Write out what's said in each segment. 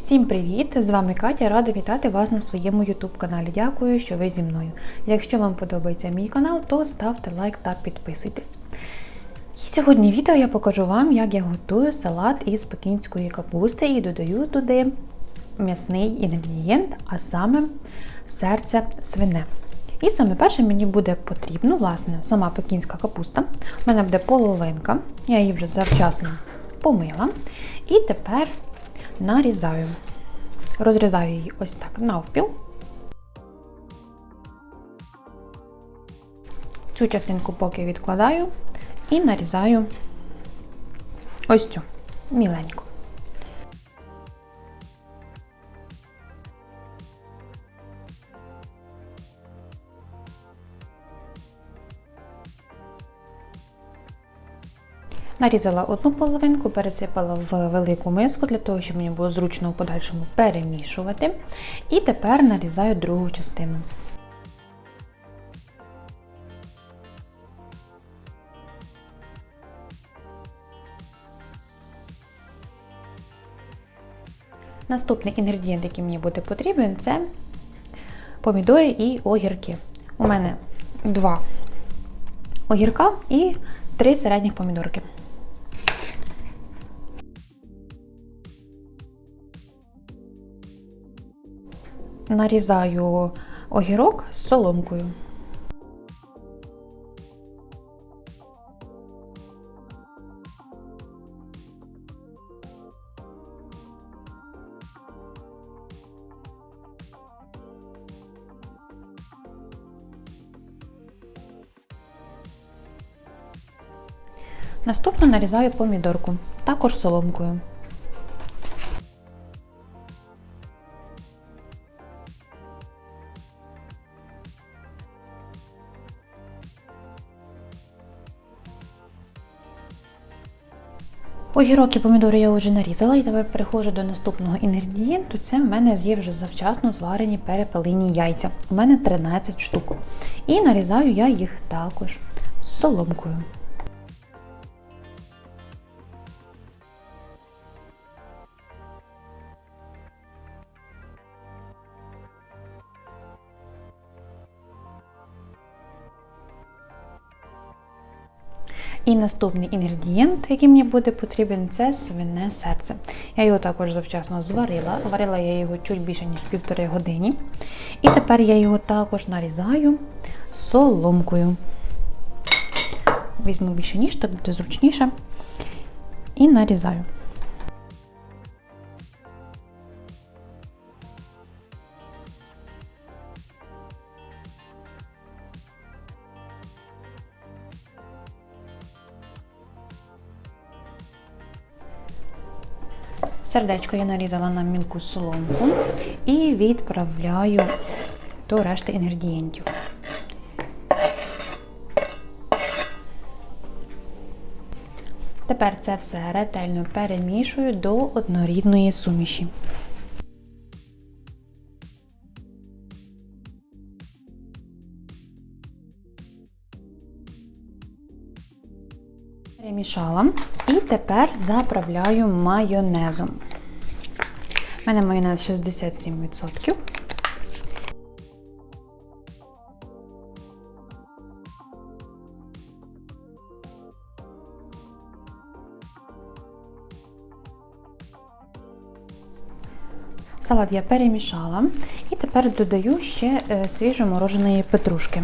Всім привіт! З вами Катя. Рада вітати вас на своєму YouTube каналі. Дякую, що ви зі мною. Якщо вам подобається мій канал, то ставте лайк та підписуйтесь. І сьогодні в відео я покажу вам, як я готую салат із пекінської капусти і додаю туди м'ясний інгредієнт, а саме серце свине. І саме перше мені буде потрібно, власне, сама пекінська капуста. У мене буде половинка, я її вже завчасно помила. І тепер нарізаю. Розрізаю її ось так навпіл. Цю частинку поки відкладаю і нарізаю ось цю міленьку. Нарізала одну половинку, пересипала в велику миску для того, щоб мені було зручно в подальшому перемішувати. І тепер нарізаю другу частину. Наступний інгредієнт, який мені буде потрібен, це помідори і огірки. У мене два огірка і три середніх помідорки. Нарізаю огірок з соломкою. Наступно нарізаю помідорку, також соломкою. Огірок і помідори я вже нарізала і тепер переходжу до наступного інгредієнту. Це в мене є вже завчасно зварені перепелині яйця. У мене 13 штук. І нарізаю я їх також соломкою. І наступний інгредієнт, який мені буде потрібен, це свине серце. Я його також завчасно зварила. Варила я його чуть більше, ніж півтори години. І тепер я його також нарізаю соломкою. Візьму більше ніж, так буде зручніше. І нарізаю. Сердечко я нарізала на мілку соломку і відправляю до решти інгредієнтів. Тепер це все ретельно перемішую до однорідної суміші. Перемішала і тепер заправляю майонезом. У мене майонез 67%. Салат я перемішала і тепер додаю ще свіжо мороженої петрушки.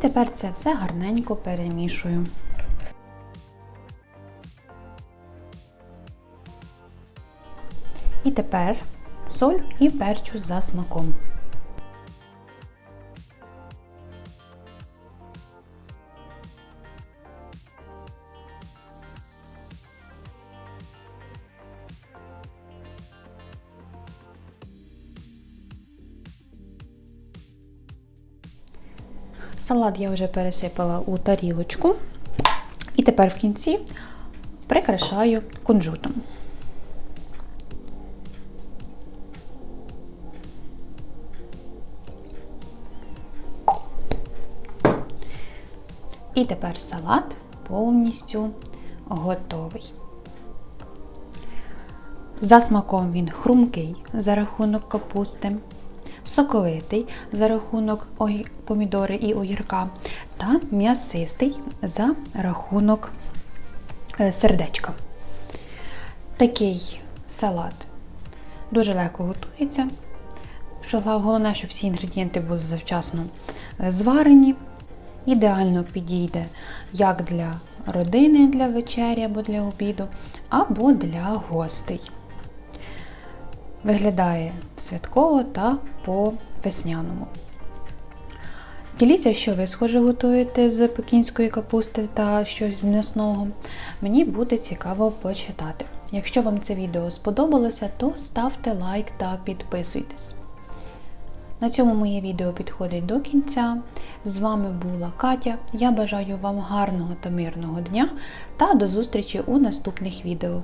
Тепер це все гарненько перемішую. І тепер соль і перчу за смаком. Салат я вже пересипала у тарілочку. І тепер в кінці прикрашаю кунжутом. І тепер салат повністю готовий. За смаком він хрумкий за рахунок капусти, соковитий за рахунок помідори і огірка, та м'ясистий за рахунок е, сердечка. Такий салат дуже легко готується. Головне, щоб всі інгредієнти були завчасно е, зварені. Ідеально підійде як для родини для вечері або для обіду, або для гостей. Виглядає святково та по-весняному. Діліться, що ви схоже готуєте з пекінської капусти та щось з м'ясного. Мені буде цікаво почитати. Якщо вам це відео сподобалося, то ставте лайк та підписуйтесь. На цьому моє відео підходить до кінця. З вами була Катя. Я бажаю вам гарного та мирного дня та до зустрічі у наступних відео.